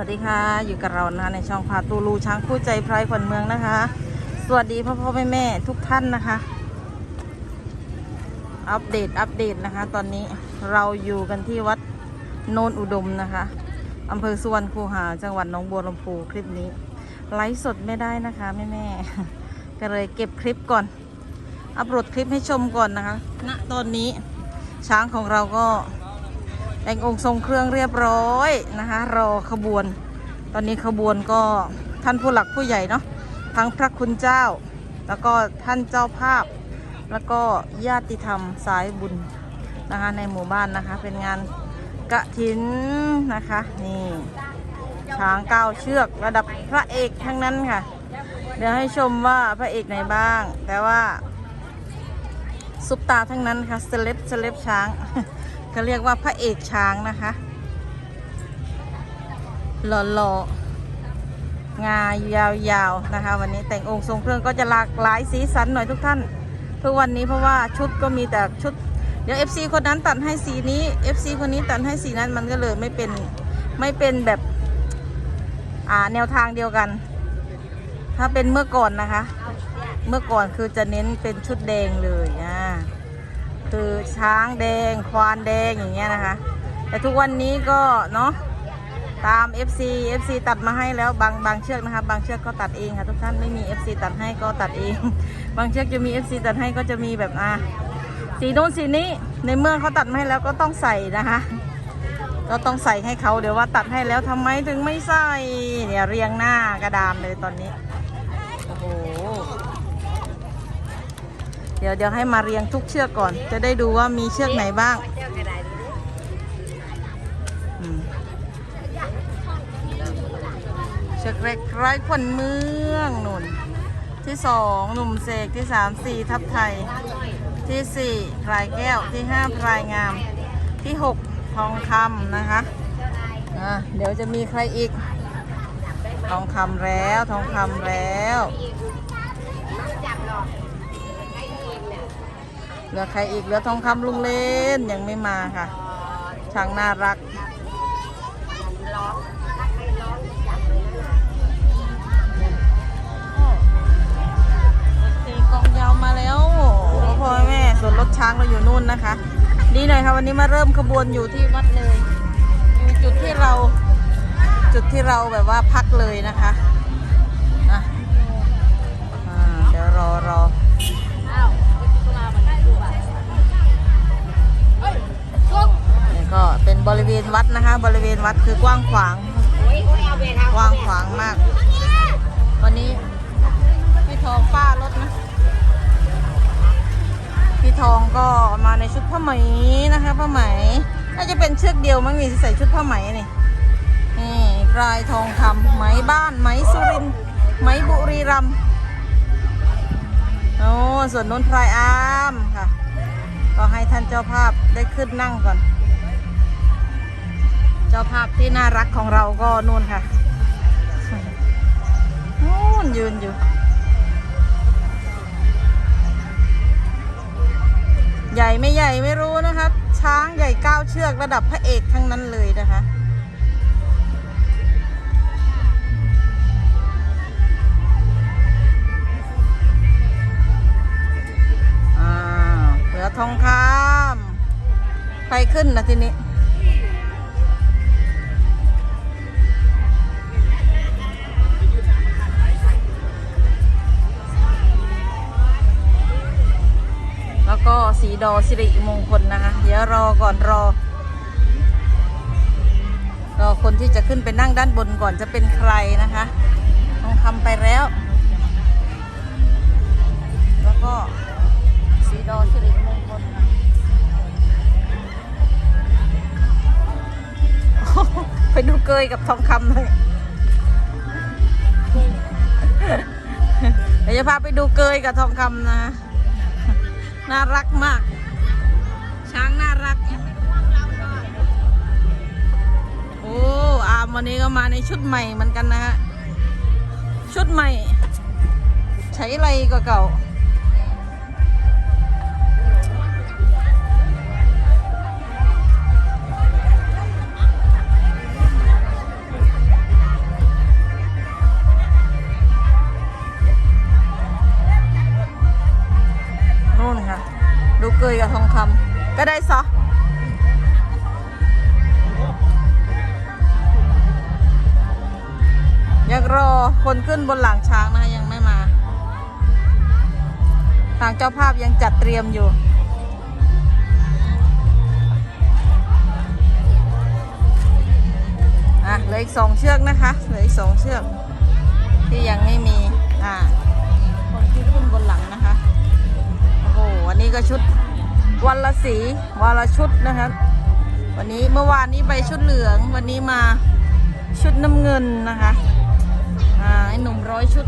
วัสดีค่ะ อยู่กับเรานะคะในช่องพาตูลูช้างคู่ใจไพรขวัญเมืองนะคะ สวัสดีพ่อพ่อแม่แม่ทุกท่านนะคะ อัปเดตอัปเดตนะคะ ตอนนี้เราอยู่กันที่วัดโนนอุดมนะคะอำเภอสุวรรณคูหา จังหวัดหนองบัวลำพูคลิปนี้ ไลฟ์สดไม่ได้นะคะแม่แม่ก็เลยเก็บคลิปก่อน อัปโหลดคลิปให้ชมก่อนนะคะณตอนนี้ช้างของเราก็ แต่งองค์ทรงเครื่องเรียบร้อยนะคะ รอขบวน ตอนนี้ขบวนก็ท่านผู้หลักผู้ใหญ่เนาะทั้งพระคุณเจ้า แล้วก็ท่านเจ้าภาพ แล้วก็ญาติธรรมสายบุญนะคะในหมู่บ้านนะคะ เป็นงานกะถินนะคะนี่ช้างเก้าเชือกระดับพระเอกทั้งนั้นค่ะ เดี๋ยวให้ชมว่าพระเอกไหนบ้าง แต่ว่าซุปตาทั้งนั้นค่ะเซเลบเซเลบช้าง ก็เรียกว่าพระเอกช้างนะคะหล่อๆงายาวๆนะคะ วันนี้แต่งองค์ทรงเครื่องก็จะหลากหลายสีสันหน่อยทุกท่าน ทุกวันนี้เพราะว่าชุดก็มีแต่ชุด เดี๋ยว FC คนนั้นตัดให้สีนี้ FC คนนี้ตัดให้สีนั้นมันก็เลยไม่เป็นไม่เป็นแบบอ่าแนวทางเดียวกัน ถ้าเป็นเมื่อก่อนนะคะ เมื่อก่อนคือจะเน้นเป็นชุดแดงเลยอ่า คือช้างแดง ควานแดงอย่างเงี้ยนะคะ แต่ทุกวันนี้ก็เนาะตาม FC FC ตัดมาให้แล้วบางบางเชือกนะคะ บางเชือกก็ตัดเองค่ะทุกท่านไม่มี FC ตัดให้ก็ตัดเอง บางเชือกจะมี FC ตัดให้ก็จะมีแบบอะสีโน้นสีนี้ในเมื่อเขาตัดให้แล้วก็ต้องใส่นะคะก็ต้องใส่ให้เขาเดี๋ยวว่าตัดให้แล้วทำไมถึงไม่ใส่เนี่ยเรียงหน้ากระดานเลยตอนนี้โอ้โห เดี๋ยวเดี๋ยวให้มาเรียงทุกเชือกก่อน จะได้ดูว่ามีเชือกไหนบ้างเชือกแรกไร้ขวัญเมืองนุ่น ที่สองหนุ่มเสกที่สามสี่ทับไทย ที่สี่พลายแก้วที่ห้าพลายงาม ที่หกทองคำนะคะอะเดี๋ยวจะมีใครอีก ทองคำแล้วทองคำแล้ว เห ลือใครอีกเหลือทองคำลุงเล่นยังไม่มาค่ะช้างน่ารัก ตีกองยาวมาแล้วพ่อพ่อแม่ส่วนรถช้างเราอยู่นู่นนะคะ ดีหน่อยค่ะวันนี้มาเริ่มขบวนอยู่ที่วัดเลย อยู่จุดที่เราจุดที่เราแบบว่าพักเลยนะคะอะเดี๋ยวรอรอ บริเวณวัดนะคะ บริเวณวัดคือกว้างขวาง กว้างขวางมาก วันนี้พี่ทองป้ารถนะ พี่ทองก็มาในชุดผ้าไหมนะคะผ้าไหมน่าจะเป็นเชือกเดียวมั้งนี่ที่ใส่ชุดผ้าไหมนี่นี่รายทองคำไหมบ้านไหมสุรินทร์ไหมบุรีรัมย์โอ้ส่วนนู้นพลายอามค่ะ ก็ให้ท่านเจ้าภาพได้ขึ้นนั่งก่อนเจ้าภาพที่น่ารักของเราก็นู่นค่ะนู่นยืนอยู่ ใหญ่ไม่ใหญ่ไม่รู้นะคะ ช้างใหญ่เก้าเชือกระดับพระเอกทั้งนั้นเลยนะคะอ้าเหลือทองคำใครขึ้นนะทีนี้ ก็สีดอสิริมงคลนะคะ เดี๋ยวรอก่อนรอ รอคนที่จะขึ้นไปนั่งด้านบนก่อนจะเป็นใครนะคะทองคำไปแล้ว แล้วก็สีดอสิริมงคลไปดูเกยกับทองคำเลยเดี๋ยวจะพาไปดูเกยกับทองคำนะ น่ารักมาก ช้างน่ารัก โอ้อามวันนี้ก็มาในชุดใหม่เหมือนกันนะฮะ ชุดใหม่ ใช้อะไรก็เก่า คนขึ้นบนหลังช้างนะคะยังไม่มา ทางเจ้าภาพยังจัดเตรียมอยู่อะเหลืออีกสองเชือกนะคะเหลืออีกสองเชือก ที่ยังไม่มีอ่าคนที่ขึ้นบนหลังนะคะโอ้โหวันนี้ก็ชุดวันละสีวันละชุดนะคะวันนี้เมื่อวานนี้ไปชุดเหลือง วันนี้มาชุดน้ำเงินนะคะ อ่าไอ้หนุ่มร้อยชุด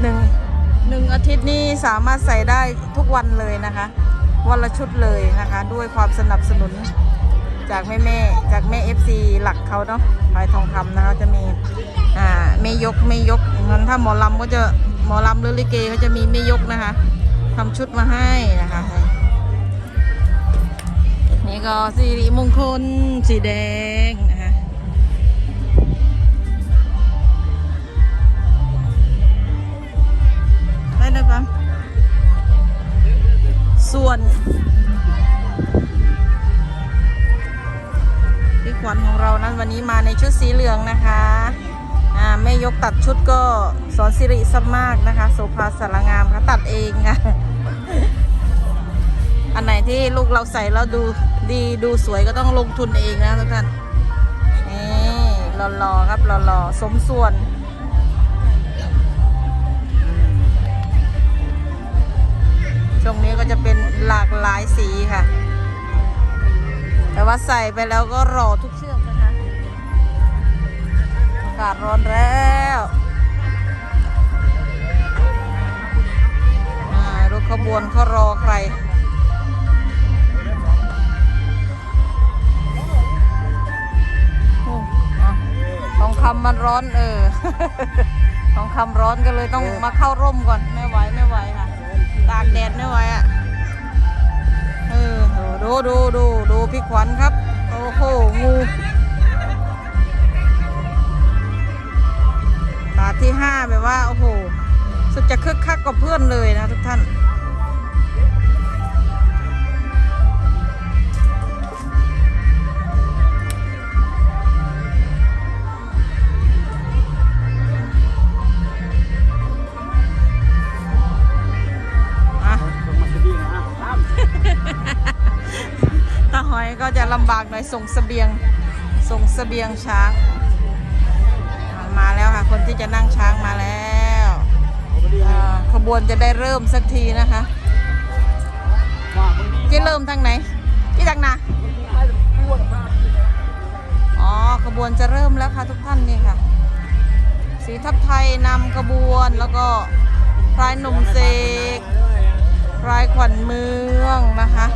หนึ่งหนึ่งอาทิตย์นี้สามารถใส่ได้ทุกวันเลยนะคะ วันละชุดเลยนะคะ ด้วยความสนับสนุนจากแม่แม่จากแม่ FC หลักเขาเนาะพายทองคำนะคะจะมีอ่าแม่ยกแม่ยกงั้นถ้าหมอลำก็จะหมอลำหรือลิเกเขาจะมีแม่ยกนะคะทำชุดมาให้นะคะ นี่ก็สิริมงคลสีแดง ส่วนพี่ขวัญของเรานั้นวันนี้มาในชุดสีเหลืองนะคะอ่าแม่ยกตัดชุดก็สอนสิริสมากนะคะโสภาสารงามค่ะตัดเองค่ะ อันไหนที่ลูกเราใส่แล้วดูดีดูสวยก็ต้องลงทุนเองนะทุกท่านนี่หล่อๆครับหล่อๆสมส่วนช่วงนี้ก็จะเป็น หลากหลายสีค่ะ แต่ว่าใส่ไปแล้วก็รอทุกเชือกนะคะอากาศร้อนแล้วรถขบวนเขารอใครอ้อะทองคำมันร้อนเออทองคำร้อนก็เลยต้องมาเข้าร่มก่อน ไม่ไหวไม่ไหวค่ะ ตากแดดไม่ไหวอะ ดูดูดูดูพี่ขวัญครับ โอ้โหงูตาที่ห้าแบบว่า โอ้โห สุดจะคึกคักกับเพื่อนเลยนะทุกท่าน ลำบากหน่อยส่งเสบียงส่งเสบียงช้าง มาแล้วค่ะ คนที่จะนั่งช้างมาแล้วขบวนจะได้เริ่มสักทีนะคะจะเริ่มทางไหนที่ทางนาอ๋อขบวนจะเริ่มแล้วค่ะทุกท่านนี่ค่ะ สีทับไทยนำขบวนแล้วก็พรายหนุ่มเสกพรายขวัญเมืองนะคะ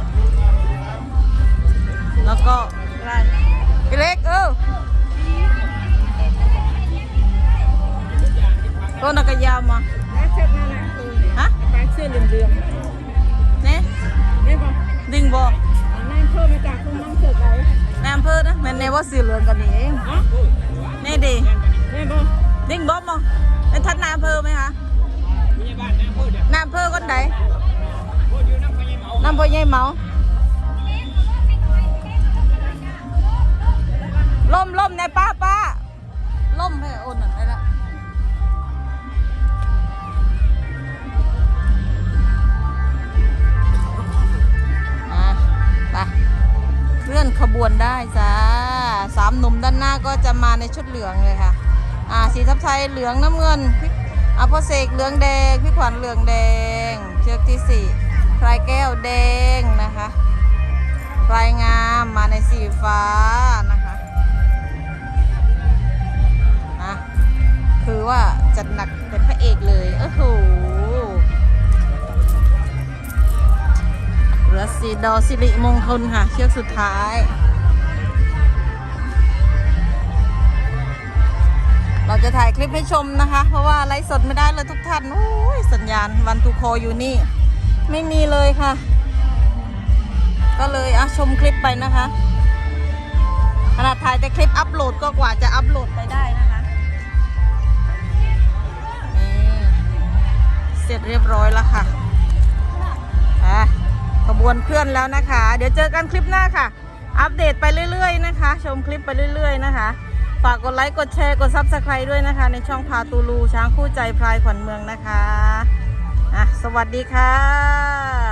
แล้วก็พรายพี่เล็กเออต้นนักยาวมาแม่เชือกนั่นน่ะฮะปลายเสื้อเหลื่อมเนี่ยๆได้ป่ดิ่งบออันนั่เพิ่มาจากคุณน้ำเสือกไหนในอำเภอนะแม่นในว่าสีเหลืองกันนี่เองอ๋อนี่ดีได้ป่ดิ่งบอมมั้งเป็นทัดนายอำเภอไหมคะนายอำเภอคนไหนน้ำพ่อใหญ่เมา ล่มล่มในป้าป้าล่มให้โอนหน่อยได้ละอะไปเคลื่อนขบวนได้จ้าสามหนุ่มด้านหน้าก็จะมาในชุดเหลืองเลยค่ะ อ่า สีทับไทยเหลืองน้ำเงินพี่อะพ่อเสกเหลืองแดง พี่ขวัญเหลืองแดง เชือกที่สี่พลายแก้วแดงนะคะพลายงามมาในสีฟ้า จัดหนักเป็นพระเอกเลยโอ้โหเหลือสีดอสิริมงคลค่ะ เชือกสุดท้าย เราจะถ่ายคลิปให้ชมนะคะ เพราะว่าไลฟ์สดไม่ได้เลยทุกท่านโอ้ยสัญญาณวันทูโคอยู่นี่ ไม่มีเลยค่ะ ก็เลยอะชมคลิปไปนะคะขนาดถ่ายแต่คลิปอัปโหลดก็กว่าจะอัปโหลดไปได้นะ เสร็จเรียบร้อยแล้วค่ะอะขบวนเคลื่อนแล้วนะคะ เดี๋ยวเจอกันคลิปหน้าค่ะ อัปเดตไปเรื่อยๆนะคะ ชมคลิปไปเรื่อย ๆ นะคะ ฝากกดไลค์ กดแชร์ กดซับสไครต์ด้วยนะคะ ในช่องพาตูลูช้างคู่ใจพลายขวัญเมืองนะคะอะสวัสดีค่ะ